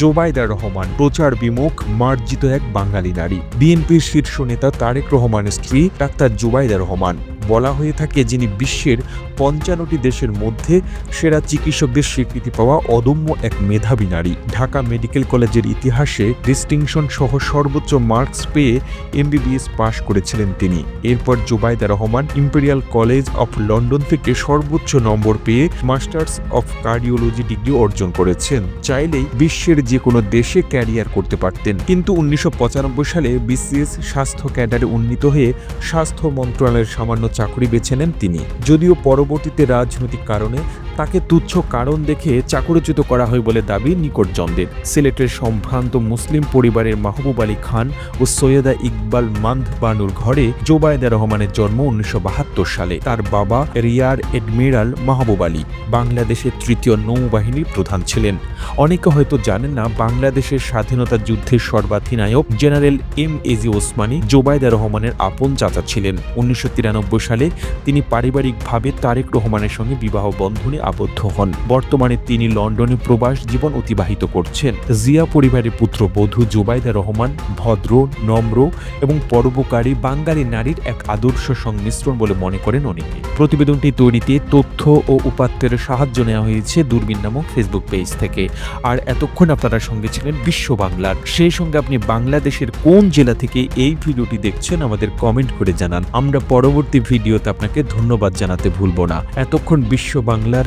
জোবাইদা রহমান, প্রচার বিমুখ, মার্জিত এক বাঙালি নারী। বিএনপির শীর্ষ নেতা তারেক রহমানের স্ত্রী ডাক্তার জুবাইদা রহমান। বলা হয়ে থাকে যিনি বিশ্বের পঞ্চান্নটি দেশের মধ্যে সেরা চিকিৎসকদের স্বীকৃতি পাওয়া অদম্য এক মেধাবী নারী। ঢাকা মেডিকেল কলেজের ইতিহাসে ডিস্টিংশন সহ সর্বোচ্চ মার্কস পেয়ে এমবিবিএস পাশ করেছিলেন তিনি। এরপর Zubaida Rahman Imperial College of London থেকে সর্বোচ্চ নম্বর পেয়ে মাস্টার্স অফ কার্ডিওলজি ডিগ্রি অর্জন করেছেন। চাইলেই বিশ্বের যে কোনো দেশে ক্যারিয়ার করতে পারতেন। কিন্তু উনিশশো পঁচানব্বই সালে বিসিএস স্বাস্থ্য ক্যাডারে উন্নীত হয়ে স্বাস্থ্য মন্ত্রণালয়ের সামান্য চাকরি বেছে নেন তিনি। যদিও পরবর্তীতে রাজনৈতিক কারণে তাকে তুচ্ছ কারণ দেখে চাকরিচ্যুত করা হয় বলে দাবি নিকটজনদের। সিলেটের সম্ভ্রান্ত মুসলিম পরিবারের মাহবুব আলী খান ও সৈয়দা ইকবাল মান্ধ বানুর ঘরে জোবায়দা রহমানের জন্ম উনিশশো বাহাত্তর সালে। তার বাবা রিয়ার এডমিরাল মাহবুব আলী বাংলাদেশের তৃতীয় নৌবাহিনীর প্রধান ছিলেন। অনেকে হয়তো জানেন না, বাংলাদেশের স্বাধীনতা যুদ্ধের সর্বাধিনায়ক general M A G Osmani Zubaida রহমানের আপন চাচা ছিলেন। উনিশশো তিরানব্বই সালে তিনি পারিবারিকভাবে তারেক রহমানের সঙ্গে বিবাহ বন্ধনে আবদ্ধ হন। বর্তমানে তিনি লন্ডনে প্রবাস জীবন অতিবাহিত করছেন। জিয়া পরিবারের পুত্র বধূ জোবাইদা রহমান, ভদ্র, নম্র এবং পরোপকারী বাঙালি নারীর এক আদর্শ সংমিশ্রণ বলে মনে করেন অনেকে। প্রতিবেদনটি তৈরিতে তথ্য ও উপাত্তের সাহায্য নেওয়া হয়েছে দূরবীন নামক ফেসবুক পেজ থেকে। আর এতক্ষণ আপনারা সঙ্গে ছিলেন বিশ্ব বাংলার। সেই সঙ্গে আপনি বাংলাদেশের কোন জেলা থেকে এই ভিডিওটি দেখছেন আমাদের কমেন্ট করে জানান। আমরা পরবর্তী ভিডিওতে আপনাকে ধন্যবাদ জানাতে ভুলব না। এতক্ষণ বিশ্ব বাংলার